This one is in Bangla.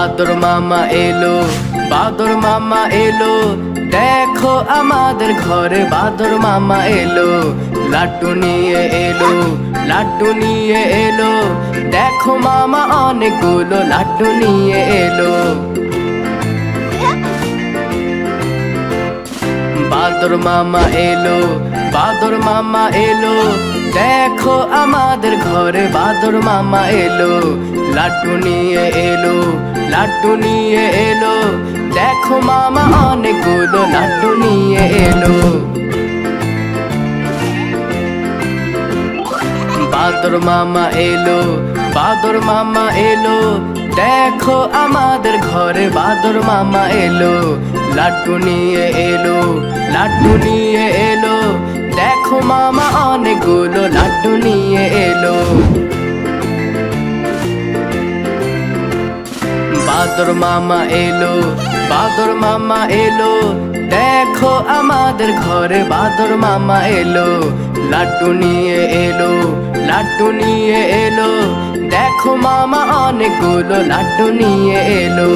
বাদর মামা এলো, বাদর মামা এলো। দেখো আমাদের ঘরে বাদর মামা এলো। লাড্ডু নিয়ে এলো, লাড্ডু নিয়ে এলো। দেখো মামা অনেকগুলো লাড্ডু নিয়ে এলো। বাদর মামা এলো, বাদর মামা এলো। দেখো আমাদের ঘরে বাদর মামা এলো। লাড্ডু নিয়ে এলো লাড্ডু নিয়ে এলো। দেখো মামা, অনেকগুলো লাড্ডু নিয়ে এলো। বাদর মামা এলো, বাদর মামা এলো। দেখো আমাদের ঘরে বাদর মামা এলো। লাড্ডু নিয়ে এলো, লাড্ডু নিয়ে এলো। দেখো মামা, অনেকগুলো লাড্ডু নিয়ে এলো। বাদর মামা এলো, বাদর মামা এলো। দেখো আমাদের ঘরে বাদর মামা এলো। লাড্ডু নিয়ে এলো, লাড্ডু নিয়ে এলো। দেখো মামা অনেকগুলো লাড্ডু নিয়ে এলো।